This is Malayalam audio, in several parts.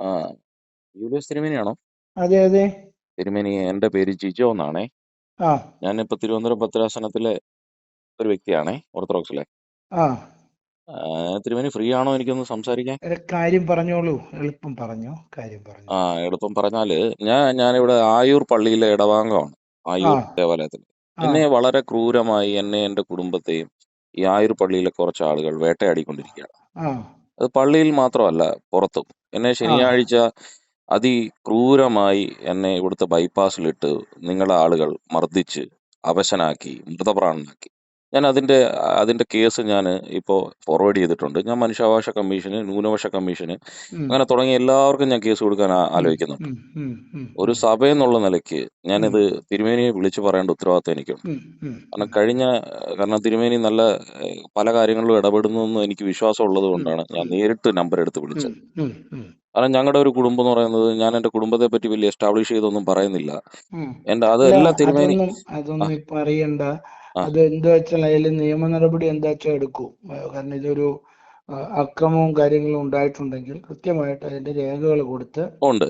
ആ യൂലിയസ് തിരുമേനിയാണോ? അതെ അതെ. തിരുമേനി എന്റെ പേര് ജിജോ എന്നാണേ. ആ. ഇപ്പോ തിരുവനന്തപുരം പത്രാസനത്തിലെ ഒരു വ്യക്തിയാണേ ഓർത്തഡോക്സിലെ. ആ. ആ, തിരുമേനി ഫ്രീ ആണോ എനിക്കൊന്ന് സംസാരിക്കാൻ? ഒരു കാര്യം പറഞ്ഞോളൂ. എളുപ്പം പറഞ്ഞോ കാര്യം പറഞ്ഞു. ആ എളുപ്പം പറഞ്ഞാൽ ഞാൻ ഞാനിവിടെ ആയൂർ പള്ളിയിലെ ഇടവാംഗമാണ് ആയൂർ ആ. ദേവാലയത്തിൽ. ആ. എന്നെ വളരെ ക്രൂരമായി എന്നെ എന്റെ കുടുംബത്തെയും ഈ ആയൂർ പള്ളിയിലെ കുറച്ച് ആളുകൾ വേട്ടയാടിക്കൊണ്ടിരിക്കുകയാണ്. ആ. അത് പള്ളിയിൽ മാത്രമല്ല പുറത്തും. എന്നെ ശനിയാഴ്ച അതിക്രൂരമായി എന്നെ ഇവിടുത്തെ ബൈപ്പാസിലിട്ട് നിങ്ങളുടെ ആളുകൾ മർദ്ദിച്ച് അവശനാക്കി മൃതപ്രാണനാക്കി. ഞാൻ അതിന്റെ അതിന്റെ കേസ് ഞാൻ ഇപ്പോൾ ഫോർവേഡ് ചെയ്തിട്ടുണ്ട്. ഞാൻ മനുഷ്യാവകാശ കമ്മീഷന് ന്യൂനപക്ഷ കമ്മീഷന് അങ്ങനെ തുടങ്ങിയ എല്ലാവർക്കും ഞാൻ കേസ് കൊടുക്കാൻ ആലോചിക്കുന്നുണ്ട്. ഒരു സഭ എന്നുള്ള നിലയ്ക്ക് ഞാനിത് തിരുമേനിയെ വിളിച്ചു പറയേണ്ട ഉത്തരവാദിത്തം എനിക്കുണ്ട്. കാരണം കഴിഞ്ഞ കാരണം തിരുമേനി നല്ല പല കാര്യങ്ങളിലും ഇടപെടുന്നു എനിക്ക് വിശ്വാസം ഉള്ളത് കൊണ്ടാണ് ഞാൻ നേരിട്ട് നമ്പർ എടുത്ത് വിളിച്ചത്. കാരണം ഞങ്ങളുടെ ഒരു കുടുംബം എന്ന് പറയുന്നത് ഞാൻ എന്റെ കുടുംബത്തെ പറ്റി വലിയ എസ്റ്റാബ്ലിഷ് ചെയ്തൊന്നും പറയുന്നില്ല. എന്റെ അതെല്ലാം അത് എല്ലാ തിരുമേനി അതൊന്നും പറയണ്ട. അത് എന്താ വെച്ചാൽ അതിൽ നിയമ നടപടി എന്താ വെച്ചാൽ എടുക്കും. കാരണം ഇതൊരു അക്രമവും കാര്യങ്ങളും ഉണ്ടായിട്ടുണ്ടെങ്കിൽ കൃത്യമായിട്ട് അതിന്റെ രേഖകൾ കൊടുത്ത് ഉണ്ട്.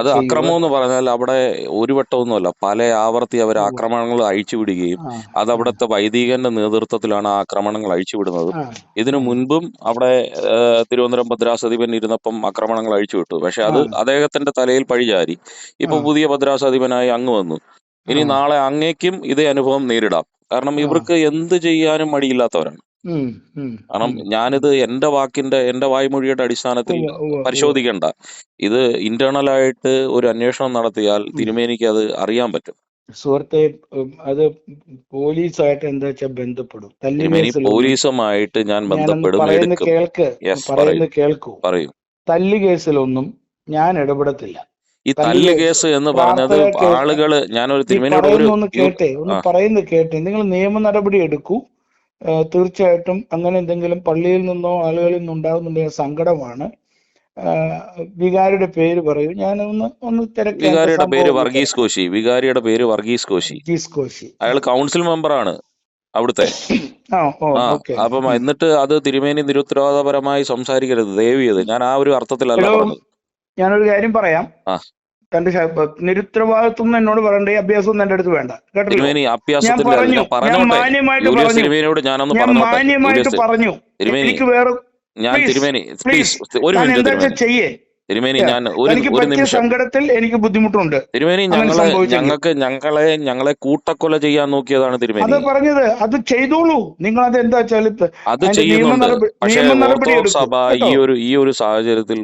അത് അക്രമം എന്ന് പറഞ്ഞാൽ അവിടെ ഒരു വട്ടമൊന്നുമല്ല പല ആവർത്തി അവർ. ആക്രമണങ്ങൾ അഴിച്ചുവിടുകയും വിടുകയും അത് അവിടുത്തെ വൈദികന്റെ നേതൃത്വത്തിലാണ് ആ ആക്രമണങ്ങൾ അഴിച്ചുവിടുന്നത്. വിടുന്നത് ഇതിനു മുൻപും അവിടെ തിരുവനന്തപുരം ഭദ്രാസധിപൻ ഇരുന്നപ്പം ആക്രമണങ്ങൾ അഴിച്ചുവിട്ടു. പക്ഷെ അത് അദ്ദേഹത്തിന്റെ തലയിൽ പഴിചാരി. ഇപ്പൊ പുതിയ ഭദ്രാസധിപനായി അങ്ങ് വന്നു. ഇനി നാളെ അങ്ങേക്കും ഇതേ അനുഭവം നേരിടാം. കാരണം ഇവർക്ക് എന്ത് ചെയ്യാനും മടിയില്ലാത്തവരാണ്. കാരണം ഞാനിത് എന്റെ വാക്കിന്റെ എന്റെ വായ്മൊഴിയുടെ അടിസ്ഥാനത്തിൽ. പരിശോധിക്കേണ്ട. ഇത് ഇന്റേണൽ ആയിട്ട് ഒരു അന്വേഷണം നടത്തിയാൽ തിരുമേനിക്ക് അത് അറിയാൻ പറ്റും. സുഹൃത്തെ അത് പോലീസായിട്ട് എന്താ വെച്ചാൽ ബന്ധപ്പെടും. പോലീസുമായിട്ട് ഞാൻ ബന്ധപ്പെടും പറയുന്ന കേൾക്ക് പറയുന്നു കേൾക്കൂ. പറയും. തല്ലി കേസിലൊന്നും ഞാൻ ഇടപെടത്തില്ല. ഈ തല്ല് കേസ് എന്ന് പറഞ്ഞത് ആളുകൾ ഞാനൊരു തിരുമേനിയോട് ഒന്ന് കേട്ടെ ഒന്ന് പറയുന്നത് കേട്ടെ. നിങ്ങൾ നിയമ നടപടി എടുക്കൂ. തീർച്ചയായിട്ടും അങ്ങനെ എന്തെങ്കിലും പള്ളിയിൽ നിന്നോ ആളുകളിൽ നിന്നോ ഉണ്ടാകുന്നുണ്ടെങ്കിൽ സങ്കടമാണ്. വികാരിയുടെ പേര് പറയൂ. ഞാൻ ഒന്ന് ഒന്ന് തിരക്കി വികാരിയുടെ പേര് വർഗീസ് കോശി. വികാരിയുടെ പേര് വർഗീസ് കോശി. കോശി. അയാൾ കൗൺസിൽ മെമ്പറാണ് അവിടുത്തെ. അപ്പം എന്നിട്ട് അത് തിരുമേനി നിരുത്തരവാദപരമായി സംസാരിക്കരുത്. ദയവ് ചെയ്ത്. ഞാൻ ആ ഒരു അർത്ഥത്തിലല്ല പറഞ്ഞത്. ഞാനൊരു കാര്യം പറയാം. തന്റെ നിരുത്തരവാദിത്വം എന്ന് എന്നോട് പറയണ്ട അഭ്യാസം എന്റെ അടുത്ത് വേണ്ട. കേട്ടോ ഞാൻ മാന്യമായിട്ട് പറഞ്ഞു. എനിക്ക് വേറെ ഞാൻ തിരുമേനി പ്ലീസ് ഒരു മിനിറ്റ് ചെയ്യേ? തിരുമേനി ഞാൻ ഒരു ഒരു നിമിഷം. സങ്കടത്തിൽ എനിക്ക് ബുദ്ധിമുട്ടുണ്ട്. തിരുമേനി ഞങ്ങളെ ഞങ്ങൾക്ക് ഞങ്ങളെ ഞങ്ങളെ കൂട്ടക്കൊല ചെയ്യാൻ നോക്കിയതാണ് അത് തിരുമേനി പറഞ്ഞത് അത് ചെയ്തോളൂ. നിങ്ങൾ അത് എന്താ വെച്ചാൽ അത് ചെയ്യുന്നുണ്ട്. പക്ഷേ സഭ ഈ ഒരു ഈ ഒരു സാഹചര്യത്തിൽ